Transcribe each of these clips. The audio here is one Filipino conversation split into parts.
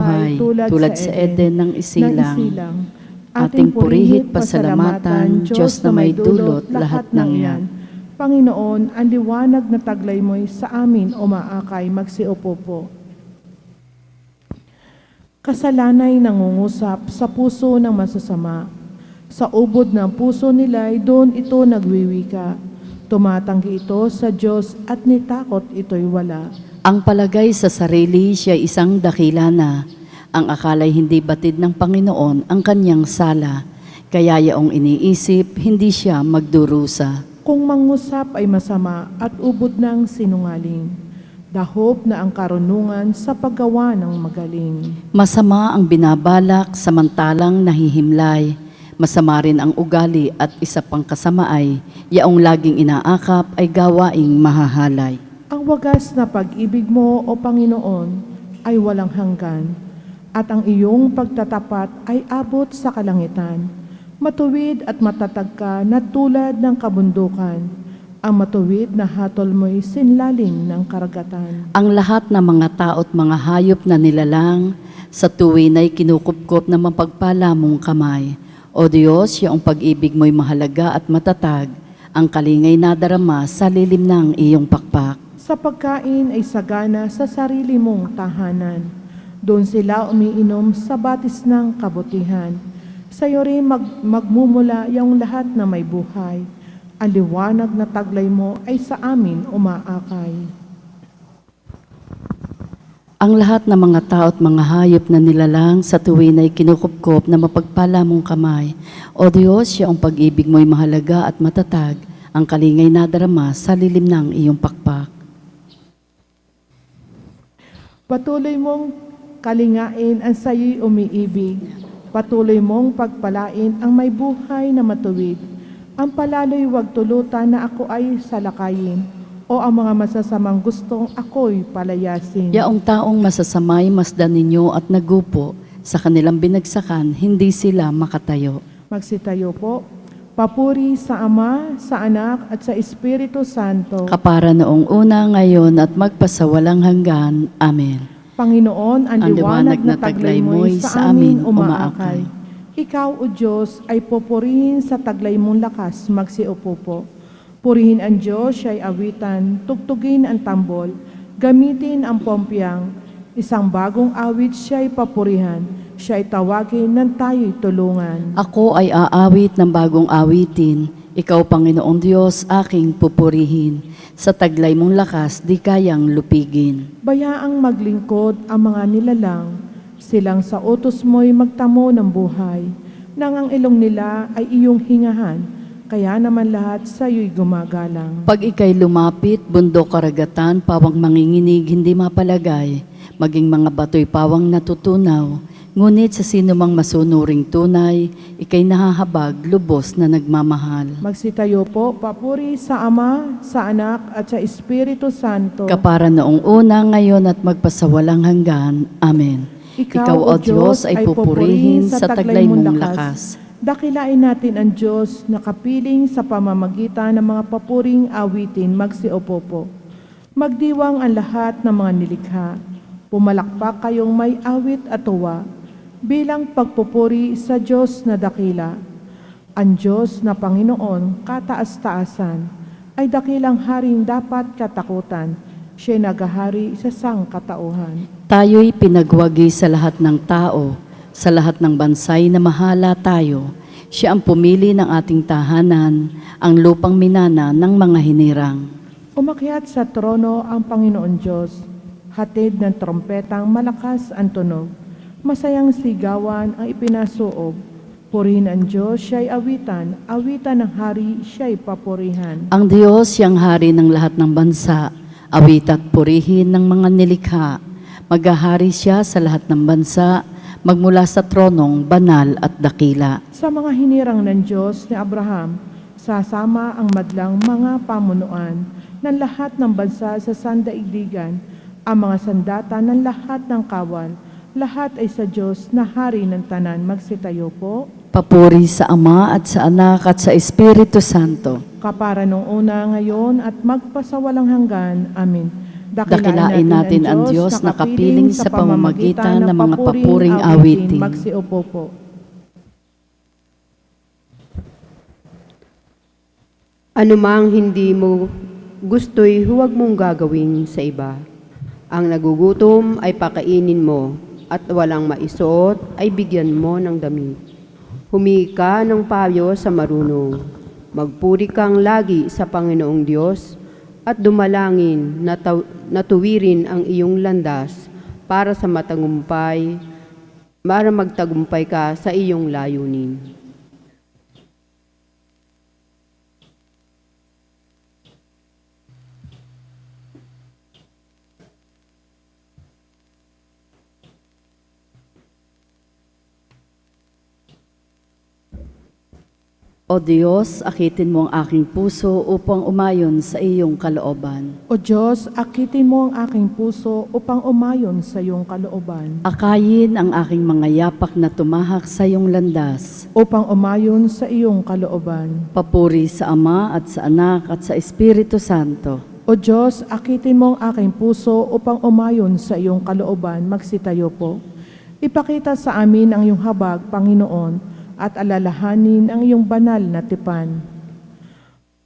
buhay, tulad sa Eden ng ng isilang, isilang. ating purihit pasalamatan, Diyos na may dulot lahat ng yan. Panginoon, ang liwanag na taglay mo'y sa amin umaakay, magsiupo po. Kasalanay nangungusap sa puso ng masasama. Sa ubod ng puso nila'y doon ito nagwiwika. Tumatanggi ito sa Diyos at nitakot ito'y wala. Ang palagay sa sarili siya isang dakila na, ang akala'y hindi batid ng Panginoon ang kanyang sala, kaya yaong iniisip, hindi siya magdurusa. Kung mangusap ay masama at ubod ng sinungaling, dahop na ang karunungan sa paggawa ng magaling. Masama ang binabalak samantalang nahihimlay. Masama rin ang ugali at isa pang kasama ay, yaong laging inaakap ay gawaing mahahalay. Ang wagas na pag-ibig mo, O Panginoon, ay walang hanggan, at ang iyong pagtatapat ay abot sa kalangitan. Matuwid at matatag ka na tulad ng kabundukan. Ang matuwid na hatol mo'y sinlalim ng karagatan. Ang lahat ng mga tao't mga hayop na nilalang, sa tuwin ay kinukupkop na mapagpala mong kamay. O Diyos, yaong pag-ibig mo'y mahalaga at matatag, ang kalingay nadarama sa lilim ng iyong pakpak. Sa pagkain ay sagana sa sarili mong tahanan. Doon sila umiinom sa batis ng kabutihan. Sa iyo rin mag- magmumula yung lahat na may buhay. Ang liwanag na taglay mo ay sa amin umaakay. Ang lahat ng mga tao't mga hayop na nilalang sa tuwin ay kinukupkop na mapagpala mong kamay. O Diyos, yaong pag-ibig mo'y mahalaga at matatag, ang kalingay nadarama sa lilim ng iyong pakpak. Patuloy mong kalingain ang sayo'y umiibig. Patuloy mong pagpalain ang may buhay na matuwid. Ang palalo'y wag tulutan na ako ay salakayin o ang mga masasamang gustong ako'y palayasin. Yaong taong masasamay masdan ninyo at nagupo, sa kanilang binagsakan, hindi sila makatayo. Magsitayo po. Papuri sa Ama, sa Anak, at sa Espiritu Santo. Kapara noong una, ngayon at magpasawalang hanggan. Amen. Panginoon, ang, Ang liwanag na taglay mo'y sa amin umaakay. Ikaw, O Diyos, ay pupurihin sa taglay mong lakas, magsiupo po. Purihin ang Diyos, siya'y awitan, tugtugin ang tambol, gamitin ang pompyang, isang bagong awit siya'y papurihan, siya'y tawagin ng tayo'y tulungan. Ako ay aawit ng bagong awitin. Ikaw, Panginoong Diyos, aking pupurihin. Sa taglay mong lakas, di kayang lupigin. Bayaang maglingkod ang mga nilalang, silang sa utos mo'y magtamo ng buhay, nang ang ilong nila ay iyong hingahan, kaya naman lahat sa iyo'y gumagalang. Pag ikay lumapit, bundok karagatan, pawang manginginig, hindi mapalagay. Maging mga bato'y pawang natutunaw. Ngunit sa sino mang masunuring tunay, ikay nahahabag, lubos na nagmamahal. Magsitayo po, papuri sa Ama, sa Anak, at sa Espiritu Santo. Kapara noong una, ngayon at magpasawalang hanggan. Amen. Ikaw, o Diyos, ay pupurihin sa taglay mong lakas. Dakilain natin ang Diyos na kapiling sa pamamagitan ng mga papuring awitin magsiupo po. Magdiwang ang lahat ng mga nilikha. Pumalakpak kayong may awit at tuwa bilang pagpupuri sa Diyos na dakila. Ang Diyos na Panginoon, kataas-taasan, ay dakilang haring dapat katakutan. Siya'y nagahari sa sangkatauhan. Tayo'y pinagwagi sa lahat ng tao, sa lahat ng bansay na mahala tayo. Siya ang pumili ng ating tahanan, ang lupang minana ng mga hinirang. Umakyat sa trono ang Panginoon Diyos, hatid ng trompetang malakas ang tunog. Masayang sigawan ang ipinasuob. Purihin ang Diyos, siya'y awitan, awitan ng hari, siya'y papurihan. Ang Diyos siyang hari ng lahat ng bansa, awit at purihin ng mga nilikha. Maghahari siya sa lahat ng bansa, magmula sa tronong banal at dakila. Sa mga hinirang ng Diyos ni Abraham, sasama ang madlang mga pamunuan ng lahat ng bansa sa sandaigdigan, ang mga sandata ng lahat ng kawal, lahat ay sa Diyos na hari ng tanan. Magsitayo po. Papuri sa Ama at sa Anak at sa Espiritu Santo. kapara nung una ngayon at magpasawalang hanggan. Amen. Dakilain natin ang Diyos na kapiling sa pamamagitan ng mga papuring awitin. Magsiupo po. Anumang hindi mo gusto'y huwag mong gagawin sa iba. Ang nagugutom ay pakainin mo at walang maisuot ay bigyan mo ng damit. Humingi ka ng payo sa marunong. Magpuri kang lagi sa Panginoong Diyos at dumalangin na taw- na tuwirin ang iyong landas para sa matagumpay, para magtagumpay ka sa iyong layunin. O Diyos, akitin mo ang aking puso upang umayon sa iyong kalooban. O Diyos, akitin mo ang aking puso upang umayon sa iyong kalooban. Akayin ang aking mga yapak na tumahak sa iyong landas. Upang umayon sa iyong kalooban. Papuri sa Ama at sa Anak at sa Espiritu Santo. O Diyos, akitin mo ang aking puso upang umayon sa iyong kalooban. Magsitayo po. Ipakita sa amin ang iyong habag, Panginoon, at alalahanin ang iyong banal na tipan.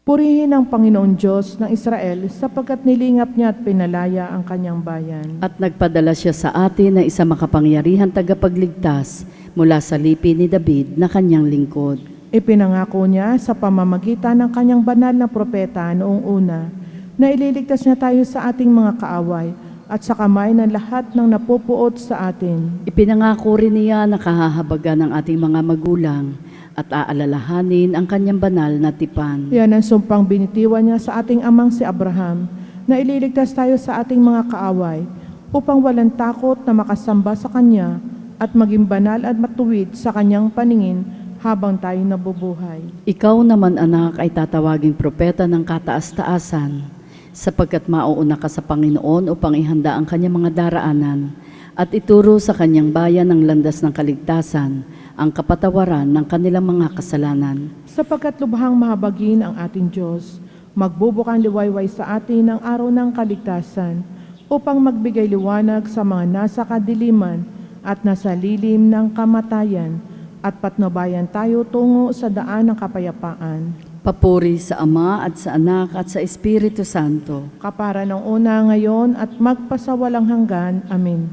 Purihin ang Panginoon Diyos ng Israel sapagkat nilingap niya at pinalaya ang kanyang bayan. At nagpadala siya sa atin ng isang makapangyarihan tagapagligtas mula sa lipi ni David na kanyang lingkod. Ipinangako niya sa pamamagitan ng kanyang banal na propeta noong una na ililigtas niya tayo sa ating mga kaaway at sa kamay ng lahat ng napupuot sa atin. Ipinangako rin niya na kahahabagan ng ating mga magulang at aalalahanin ang kanyang banal na tipan. Yan ang sumpang binitiwan niya sa ating amang si Abraham na ililigtas tayo sa ating mga kaaway upang walang takot na makasamba sa Kanya at maging banal at matuwid sa Kanyang paningin habang tayo nabubuhay. Ikaw naman anak ay tatawaging propeta ng kataas-taasan sapagkat mauuna ka sa Panginoon upang ihanda ang kanyang mga daraanan at ituro sa kanyang bayan ang landas ng kaligtasan, ang kapatawaran ng kanilang mga kasalanan. Sapagkat lubhang mahabagin ang ating Diyos, magbubukang liwayway sa atin ang araw ng kaligtasan upang magbigay liwanag sa mga nasa kadiliman at nasa lilim ng kamatayan at patnubayan tayo tungo sa daan ng kapayapaan. Papuri sa Ama at sa Anak at sa Espiritu Santo. Kapara ng una ngayon at magpasawalang hanggan. Amen.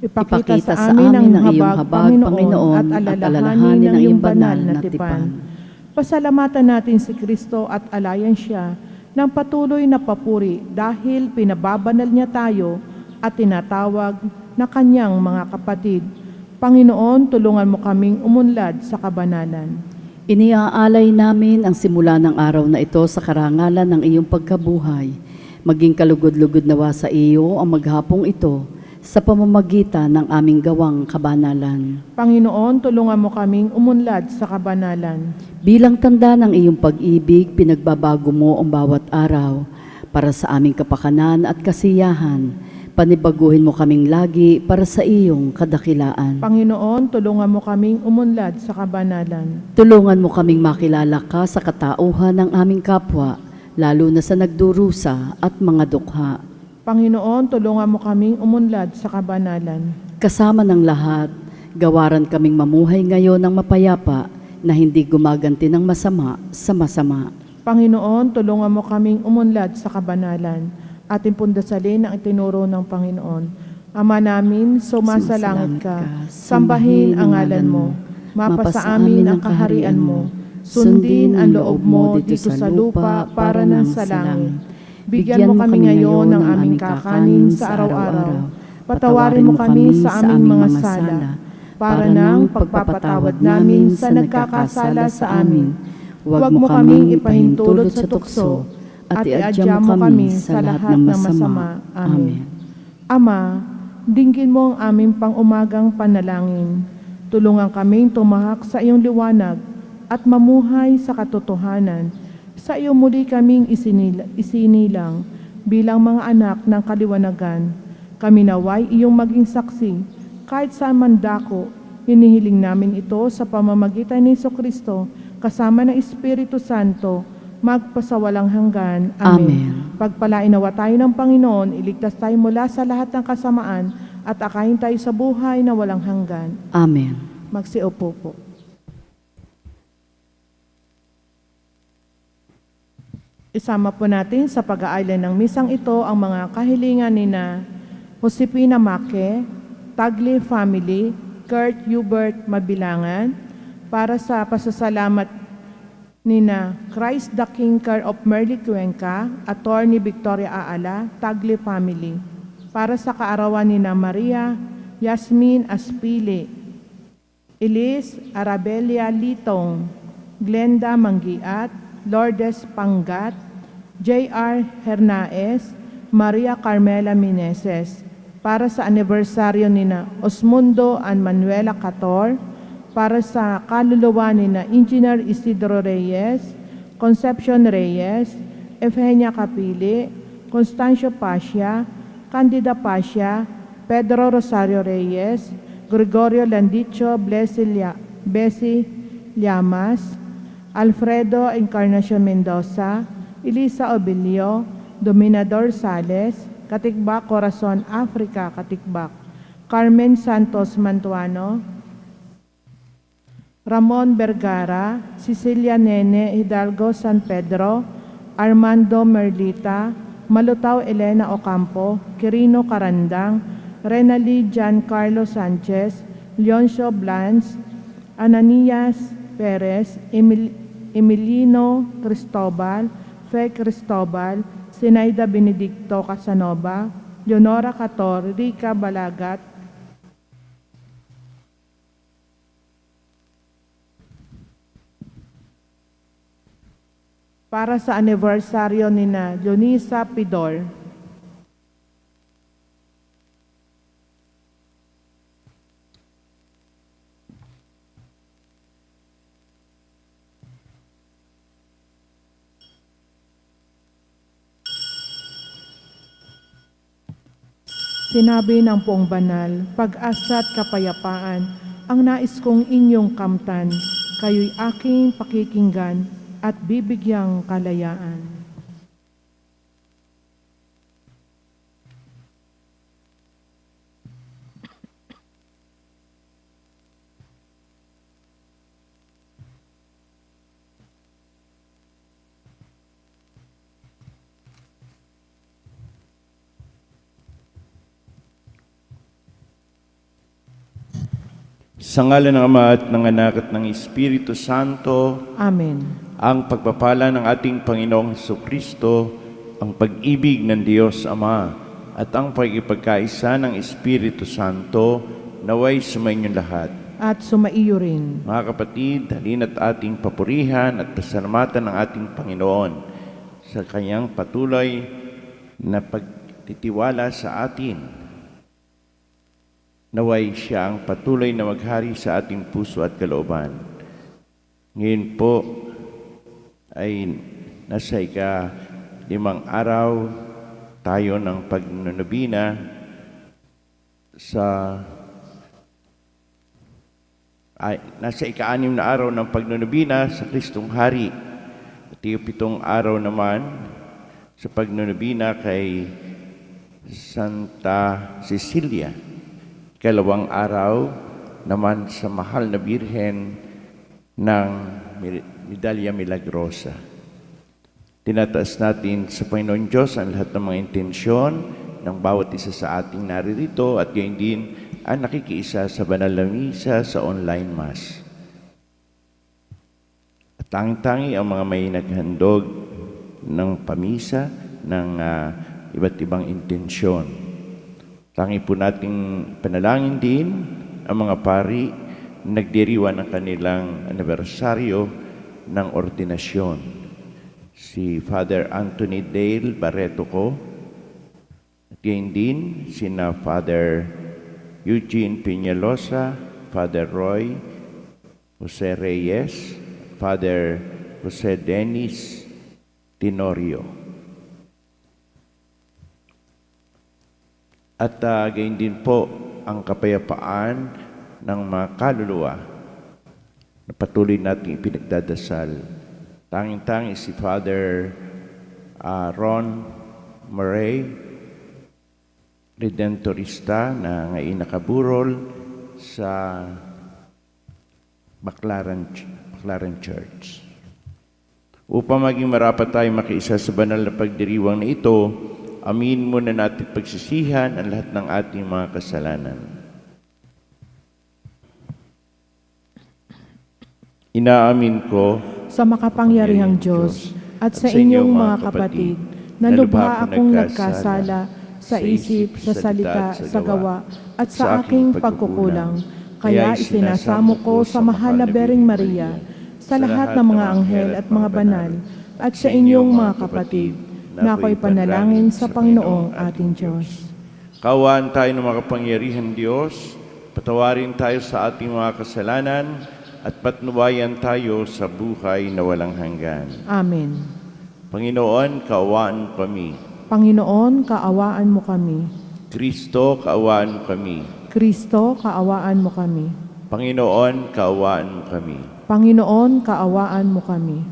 Ipakita, Ipakita sa amin ang iyong habag, Panginoon, at alalahanin ang iyong banal na tipan. Pasalamatan natin si Kristo at alayan siya ng patuloy na papuri dahil pinababanal niya tayo at tinatawag na kanyang mga kapatid. Panginoon, tulungan mo kaming umunlad sa kabanalan. Iniaalay namin ang simula ng araw na ito sa karangalan ng iyong pagkabuhay. Maging kalugod-lugod nawa sa iyo ang maghapong ito sa pamamagitan ng aming gawang kabanalan. Panginoon, tulungan mo kaming umunlad sa kabanalan. Bilang tanda ng iyong pag-ibig, pinagbabago mo ang bawat araw para sa aming kapakanan at kasiyahan. Panibaguhin mo kaming lagi para sa iyong kadakilaan. Panginoon, tulungan mo kaming umunlad sa kabanalan. Tulungan mo kaming makilala ka sa katauhan ng aming kapwa, lalo na sa nagdurusa at mga dukha. Panginoon, tulungan mo kaming umunlad sa kabanalan. Kasama ng lahat, gawaran kaming mamuhay ngayon ng mapayapa na hindi gumaganti ng masama sa masama. Panginoon, tulungan mo kaming umunlad sa kabanalan. Ating pundasalin ang itinuro ng Panginoon. Ama namin, sumasalangit ka, sambahin ang ngalan mo, mapasa amin ang kaharian mo, sundin ang loob mo dito sa lupa para ng sa langit. Bigyan mo kami ngayon ng aming kakanin sa araw-araw. Patawarin mo kami sa aming mga sala, para ng pagpapatawad namin sa nagkakasala sa amin. Huwag mo kaming ipahintulot sa tukso, at iadya mo kami sa lahat ng masama. Amen. Ama, dinggin mo ang aming pang-umagang panalangin. Tulungan kaming tumahak sa iyong liwanag at mamuhay sa katotohanan. Sa iyo muli kaming isinil- isinilang bilang mga anak ng kaliwanagan. Kami naway iyong maging saksi kahit saan man dako. Hinihiling namin ito sa pamamagitan ni Kristo kasama ng Espiritu Santo magpasawalang hanggan. Amen. Pagpalain nawa tayo ng Panginoon, iligtas tayo mula sa lahat ng kasamaan at akayin tayo sa buhay na walang hanggan. Amen. Magsiupo po. Isama po natin sa pag-aalan ng misang ito ang mga kahilingan ni na Josepina Make, Tagli Family, Kurt Hubert Mabilangan, para sa pasasalamat ni na Christ the King Care of Merly Cuenca, Attorney Victoria Aala, Tagli Family, para sa kaarawan ni na Maria Yasmin Aspili, Elise Arabelia Litong, Glenda Manggiat, Lourdes Pangat, J.R. Hernaez, Maria Carmela Mineses, para sa anibersaryo ni na Osmundo and Manuela Cator, para sa kaluluwa ni na Engineer Isidro Reyes, Concepcion Reyes, Efenia Capili, Constancio Pasia, Candida Pasia, Pedro Rosario Reyes, Gregorio Landicho Besi Llamas, Alfredo Encarnacion Mendoza, Elisa Obilio, Dominador Sales, Katikbak Corazon Africa, Katikbak, Carmen Santos Mantuano, Ramon Vergara, Cecilia Nene Hidalgo San Pedro, Armando Merlita, Malutaw Elena Ocampo, Quirino Carandang, Renali Giancarlo Sanchez, Leoncio Blans, Ananias Perez, Emil- Emilino Cristobal, Fe Cristobal, Sinaida Benedicto Casanova, Leonora Cator, Rica Balagat, para sa anibersaryo ni na Leonisa Pidor. Sinabi ng poong banal, pag-asa at kapayapaan, ang nais kong inyong kamtan, kayo'y aking pakikinggan at bibigyang kalayaan. Sa ngala ng Ama at ng Anak at ng Espiritu Santo, Amen. Ang pagpapala ng ating Panginoong Heso Kristo, ang pag-ibig ng Diyos Ama, at ang pagkipagkaisa ng Espiritu Santo, naway sumainyo lahat. At sumaiyo rin. Mga kapatid, halin at ating papurihan at pasalamatan ng ating Panginoon sa kanyang patuloy na pagtitiwala sa atin. Naway siya ang patuloy na maghari sa ating puso at kalooban. Ngayon po ay nasa ika limang araw tayo ng pagnunubina sa ay, nasa ika-anim na araw ng pagnunubina sa Kristong Hari. At yung pitong araw naman sa pagnunubina kay Santa Cecilia. Ikalawang araw naman sa mahal na birhen ng Medalya Milagrosa. Tinataas natin sa Panginoon Diyos ang lahat ng mga intensyon ng bawat isa sa ating naririto at gayon din ang nakikiisa sa banal na misa sa online mass. At tanging-tangi ang mga may naghandog ng pamisa ng ah, iba't ibang intensyon. Tangi po nating panalangin din ang mga pari na nagdiriwan ng kanilang anibersaryo ng ordinasyon. Si Father Anthony Dale Barreto ko, gayon din sina Father Eugene Peñalosa, Father Roy, Jose Reyes, Father Jose Dennis Tenorio. At uh, gayon din po ang kapayapaan ng mga kaluluwa na patuloy nating ipinagdadasal. Tanging-tangi si Father ah, Ron Murray, Redentorista na ngayon nakaburol sa Baclaran, Baclaran Church. Upang maging marapat tayo makiisa sa banal na pagdiriwang na ito, amin muna natin pagsisihan ang lahat ng ating mga kasalanan. Inaamin ko sa makapangyarihang Diyos at sa inyong mga kapatid, na lubha akong nagkasala sa isip, sa salita, sa gawa, at sa aking pagkukulang. Kaya isinasamo ko sa mahal na Bering Maria, sa lahat ng mga anghel at mga banal, at sa inyong mga kapatid, na ako'y panalangin sa Panginoong ating Diyos. Kawaan tayo ng makapangyarihan Diyos, patawarin tayo sa ating mga kasalanan, at patnubayan tayo sa buhay na walang hanggan. Amen. Panginoon, kaawaan kami. Panginoon, kaawaan mo kami. Kristo, kaawaan kami. Kristo, kaawaan mo kami. Panginoon, kaawaan mo kami. Panginoon, kaawaan mo kami.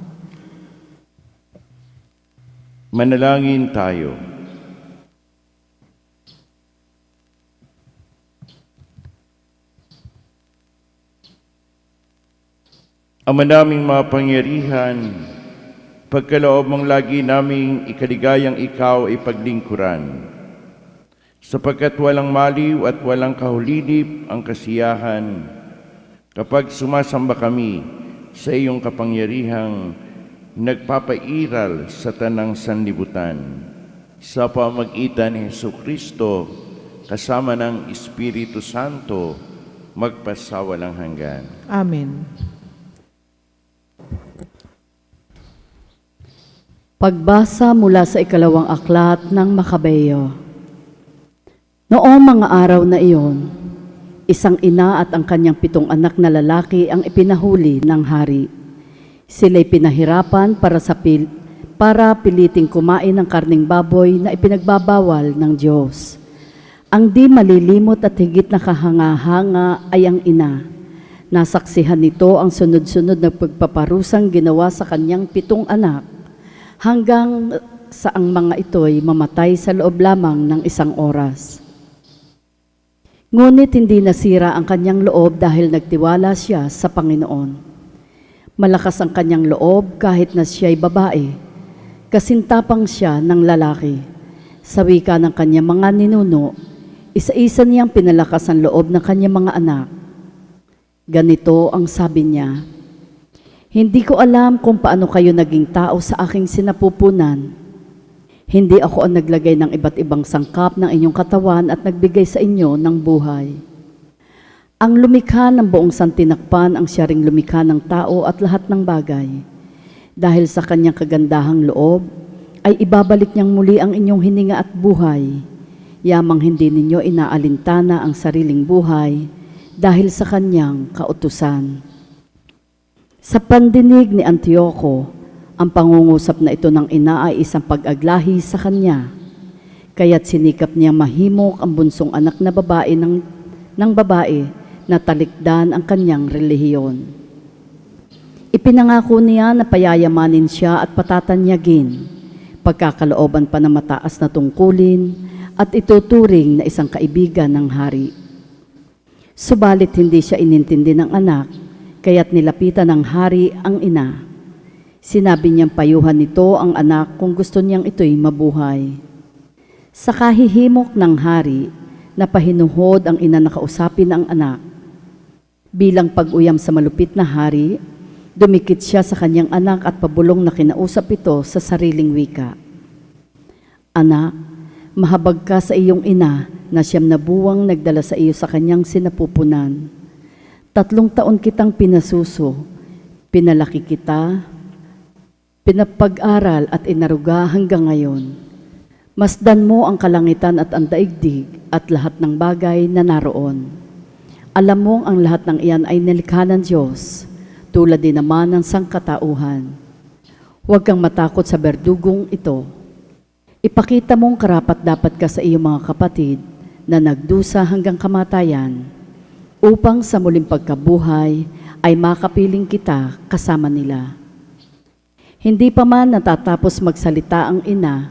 Manalangin tayo. Ama naming mapangyarihan, pagkaloob mong lagi naming ikaligayang ikaw ay paglingkuran. Sapagkat walang maliw at walang kahulidip ang kasiyahan kapag sumasamba kami sa iyong kapangyarihang nagpapairal sa tanang sanlibutan. Sa pamagitan ni Heso Kristo, kasama ng Espiritu Santo, magpasawalang hanggan. Amen. Pagbasa mula sa ikalawang aklat ng Makabeyo. Noong mga araw na iyon, isang ina at ang kanyang pitong anak na lalaki ang ipinahuli ng hari. Sila'y pinahirapan para sa pil para piliting kumain ng karning baboy na ipinagbabawal ng Diyos. Ang di malilimot at higit na kahanga-hanga ay ang ina. Nasaksihan nito ang sunod-sunod na pagpaparusang ginawa sa kanyang pitong anak hanggang sa ang mga ito'y mamatay sa loob lamang ng isang oras. Ngunit hindi nasira ang kanyang loob dahil nagtiwala siya sa Panginoon. Malakas ang kanyang loob kahit na siya'y babae. Kasintapang siya ng lalaki. Sa wika ng kanyang mga ninuno, isa-isa niyang pinalakas ang loob ng kanyang mga anak. Ganito ang sabi niya, Hindi ko alam kung paano kayo naging tao sa aking sinapupunan. Hindi ako ang naglagay ng iba't ibang sangkap ng inyong katawan at nagbigay sa inyo ng buhay. Ang lumikha ng buong santinakpan ang siya ring lumikha ng tao at lahat ng bagay. Dahil sa kanyang kagandahang loob, ay ibabalik niyang muli ang inyong hininga at buhay. Yamang hindi ninyo inaalintana ang sariling buhay dahil sa kanyang kautusan. Sa pandinig ni Antioco, ang pangungusap na ito ng ina ay isang pag-aglahi sa kanya. Kaya't sinikap niya mahimok ang bunsong anak na babae ng, ng babae na talikdan ang kanyang relihiyon. Ipinangako niya na payayamanin siya at patatanyagin, pagkakalooban pa ng mataas na tungkulin at ituturing na isang kaibigan ng hari. Subalit hindi siya inintindi ng anak, kaya't nilapitan ng hari ang ina. Sinabi niyang payuhan nito ang anak kung gusto niyang ito'y mabuhay. Sa kahihimok ng hari, napahinuhod ang ina na kausapin ang anak. Bilang pag-uyam sa malupit na hari, dumikit siya sa kanyang anak at pabulong na kinausap ito sa sariling wika. Anak, mahabag ka sa iyong ina na siyam na buwang nagdala sa iyo sa kanyang sinapupunan. Tatlong taon kitang pinasuso, pinalaki kita, pinapag-aral at inaruga hanggang ngayon. Masdan mo ang kalangitan at ang daigdig at lahat ng bagay na naroon. Alam mo ang lahat ng iyan ay nilikha ng Diyos, tulad din naman ng sangkatauhan. Huwag kang matakot sa berdugong ito. Ipakita mong karapat dapat ka sa iyong mga kapatid na nagdusa hanggang kamatayan, upang sa muling pagkabuhay ay makapiling kita kasama nila. Hindi pa man natatapos magsalita ang ina,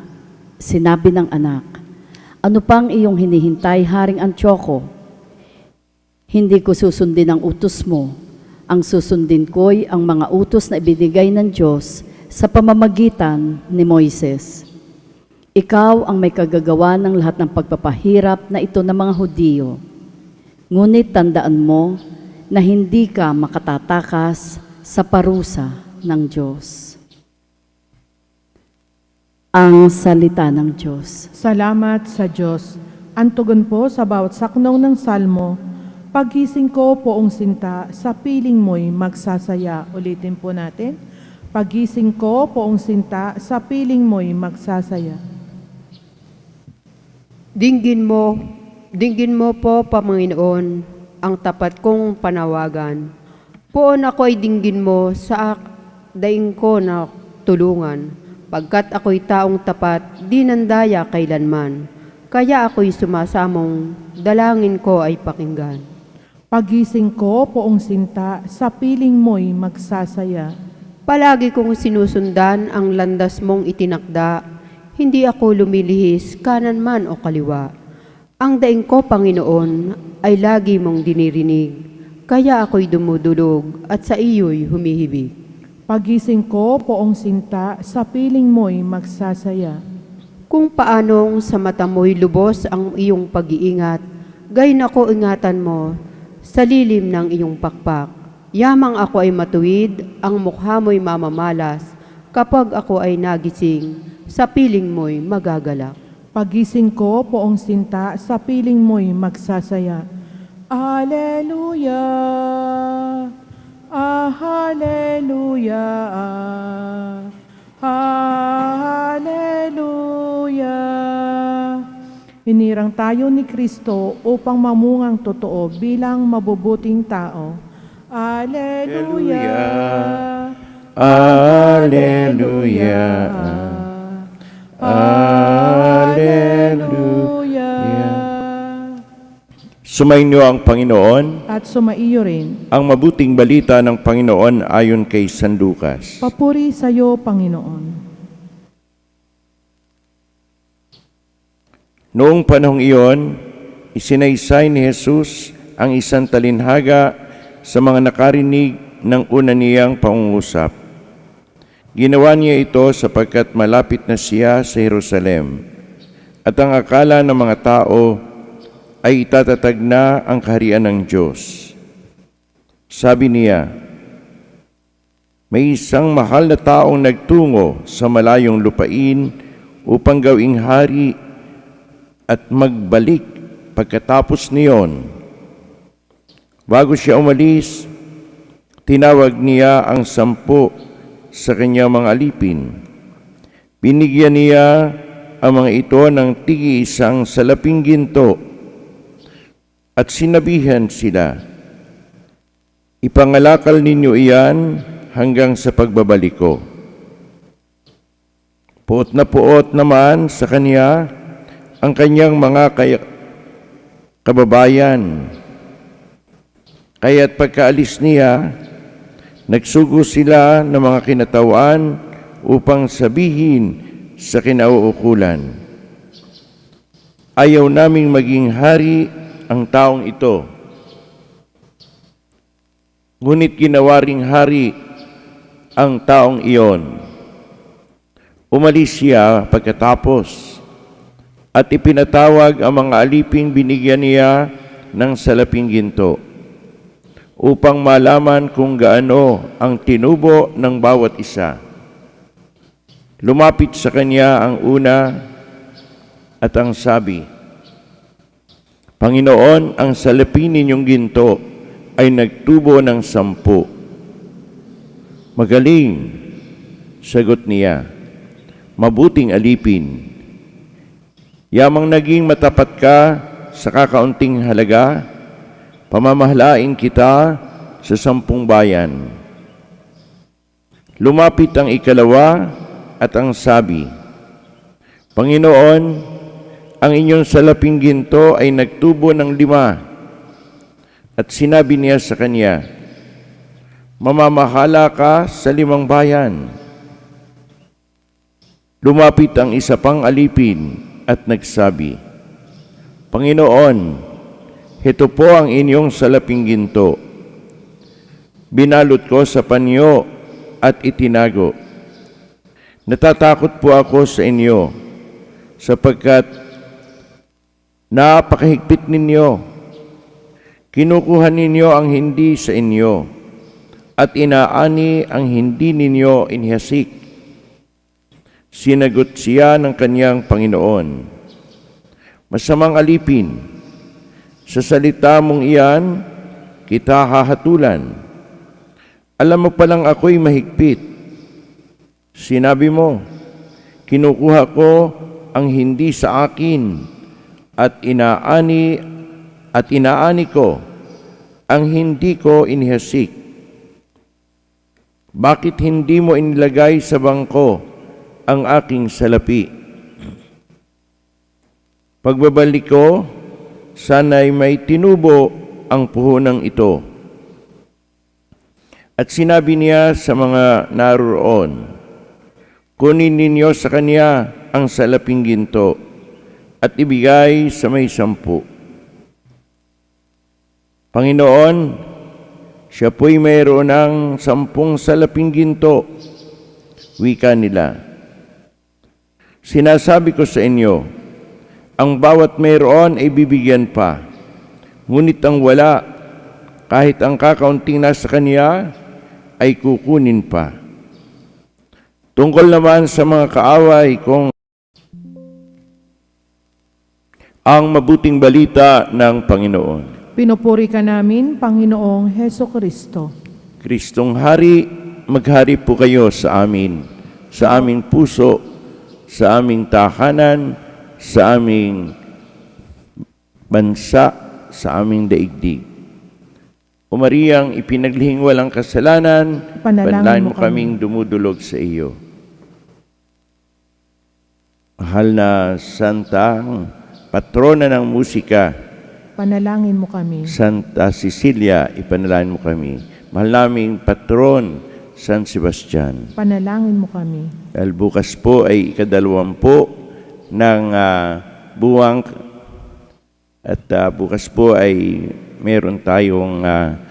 sinabi ng anak, Ano pang iyong hinihintay, Haring Antioco? Hindi ko susundin ang utos mo. Ang susundin ko'y ang mga utos na ibinigay ng Diyos sa pamamagitan ni Moises. Ikaw ang may kagagawa ng lahat ng pagpapahirap na ito ng mga Hudiyo. Ngunit tandaan mo na hindi ka makatatakas sa parusa ng Diyos. Ang salita ng Diyos. Salamat sa Diyos. Antugon po sa bawat saknong ng salmo, Pagising ko poong sinta, sa piling mo'y magsasaya. Ulitin po natin. Pagising ko poong sinta, sa piling mo'y magsasaya. Dinggin mo, dinggin mo po, Panginoon, ang tapat kong panawagan. Poon ako ay dinggin mo sa ak- daing ko na tulungan, pagkat ako'y taong tapat, di nandaya kailanman. Kaya ako'y sumasamong, dalangin ko ay pakinggan. Pagising ko poong sinta, sa piling mo'y magsasaya. Palagi kong sinusundan ang landas mong itinakda, hindi ako lumilihis kanan man o kaliwa. Ang daing ko, Panginoon, ay lagi mong dinirinig, kaya ako'y dumudulog at sa iyo'y humihibig. Pagising ko poong sinta, sa piling mo'y magsasaya. Kung paanong sa mata mo'y lubos ang iyong pag-iingat, gayon ako ingatan mo sa lilim ng iyong pakpak. Yamang ako ay matuwid, ang mukha mo'y mamamalas, kapag ako ay nagising, sa piling mo'y magagalak. Pagising ko poong sinta, sa piling mo'y magsasaya. Alleluia! Ah, hallelujah! Ah, hallelujah! Hinirang tayo ni Kristo upang mamungang totoo bilang mabubuting tao. Alleluia! Alleluia. Alleluia! Sumainyo ang Panginoon, At sumaiyo rin. ang mabuting balita ng Panginoon ayon kay San Lucas. Papuri sa iyo, Panginoon. Noong panahong iyon, isinaysay ni Jesus ang isang talinhaga sa mga nakarinig ng una niyang pangungusap. Ginawa niya ito sapagkat malapit na siya sa Jerusalem at ang akala ng mga tao ay itatatag na ang kaharian ng Diyos. Sabi niya, may isang mahal na taong nagtungo sa malayong lupain upang gawing hari at magbalik pagkatapos niyon. Bago siya umalis, tinawag niya ang sampu sa kanyang mga alipin. Binigyan niya ang mga ito ng tigi isang salaping ginto at sinabihan sila, Ipangalakal ninyo iyan hanggang sa pagbabalik ko. Puot na puot naman sa kanya ang kanyang mga kaya- kababayan. Kaya't pagkaalis niya, nagsugo sila ng mga kinatawan upang sabihin sa kinauukulan, Ayaw naming maging hari ang taong ito. Ngunit ginawa ring hari ang taong iyon. Umalis siya pagkatapos at ipinatawag ang mga aliping binigyan niya ng salaping ginto upang malaman kung gaano ang tinubo ng bawat isa. Lumapit sa kanya ang una at ang sabi, Panginoon, ang salapin ninyong ginto ay nagtubo ng sampu. Magaling, sagot niya, mabuting alipin. Yamang naging matapat ka sa kakaunting halaga, pamamahlain kita sa sampung bayan. Lumapit ang ikalawa at ang sabi, Panginoon, ang inyong salaping ginto ay nagtubo ng lima. At sinabi niya sa kanya, Mamamahala ka sa limang bayan. Lumapit ang isa pang alipin at nagsabi, Panginoon, heto po ang inyong salaping ginto. Binalot ko sa panyo at itinago. Natatakot po ako sa inyo sapagkat napakahigpit ninyo. Kinukuha ninyo ang hindi sa inyo at inaani ang hindi ninyo inihasik. Sinagot siya ng kanyang Panginoon, Masamang alipin, sa salita mong iyan, kita hahatulan. Alam mo palang ako'y mahigpit. Sinabi mo, kinukuha ko ang hindi sa akin at inaani at inaani ko ang hindi ko inihasik. Bakit hindi mo inilagay sa bangko ang aking salapi? Pagbabalik ko, sana'y may tinubo ang puhunang ito. At sinabi niya sa mga naroon, Kunin ninyo sa kanya ang salaping ginto at ibigay sa may sampu. Panginoon, siya po'y mayroon ng sampung salaping ginto. Wika nila. Sinasabi ko sa inyo, ang bawat mayroon ay bibigyan pa. Ngunit ang wala, kahit ang kakaunting nasa kanya, ay kukunin pa. Tungkol naman sa mga kaaway kung ang mabuting balita ng Panginoon. Pinupuri ka namin, Panginoong Heso Kristo. Kristong Hari, maghari po kayo sa amin, sa aming puso, sa aming tahanan, sa aming bansa, sa aming daigdig. O Mariang, ipinaglihing walang kasalanan, mo mo kaming dumudulog sa iyo. Mahal na Santa, patrona ng musika, Panalangin mo kami. Santa Cecilia, ipanalangin mo kami. Mahal naming patron, San Sebastian. Panalangin mo kami. Dahil bukas po ay ikadalawampu ng ah, buwang at ah, bukas po ay meron tayong ah,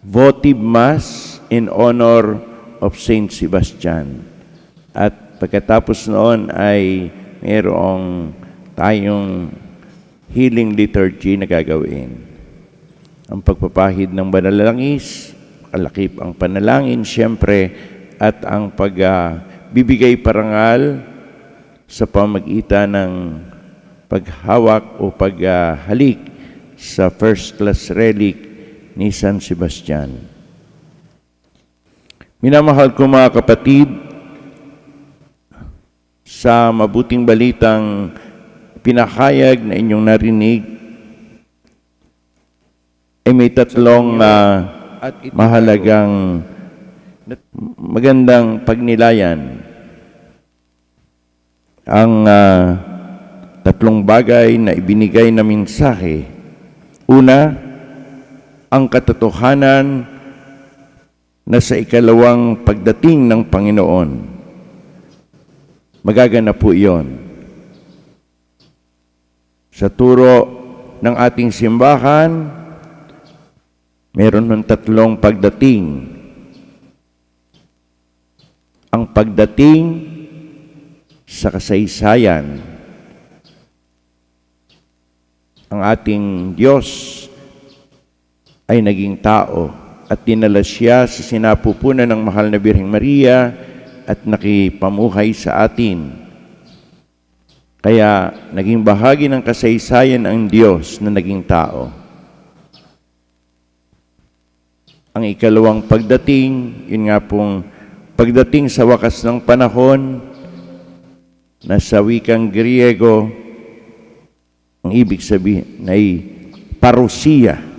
votive mass in honor of Saint Sebastian. At pagkatapos noon ay merong tayong healing liturgy na gagawin. Ang pagpapahid ng banalangis, kalakip ang panalangin siyempre, at ang pagbibigay parangal sa pamagitan ng paghawak o paghalik sa first class relic ni San Sebastian. Minamahal ko mga kapatid, sa mabuting balitang pinakayag na inyong narinig, ay may tatlong ah, mahalagang magandang pagnilayan. Ang ah, tatlong bagay na ibinigay na mensahe. Una, ang katotohanan na sa ikalawang pagdating ng Panginoon. Magaganap po iyon. Sa turo ng ating simbahan, meron ng tatlong pagdating. Ang pagdating sa kasaysayan. Ang ating Diyos ay naging tao at dinala siya sa sinapupunan ng mahal na Birheng Maria at nakipamuhay sa atin. Kaya naging bahagi ng kasaysayan ang Diyos na naging tao. Ang ikalawang pagdating, yun nga pong pagdating sa wakas ng panahon na sa wikang Griego, ang ibig sabihin ay parusiya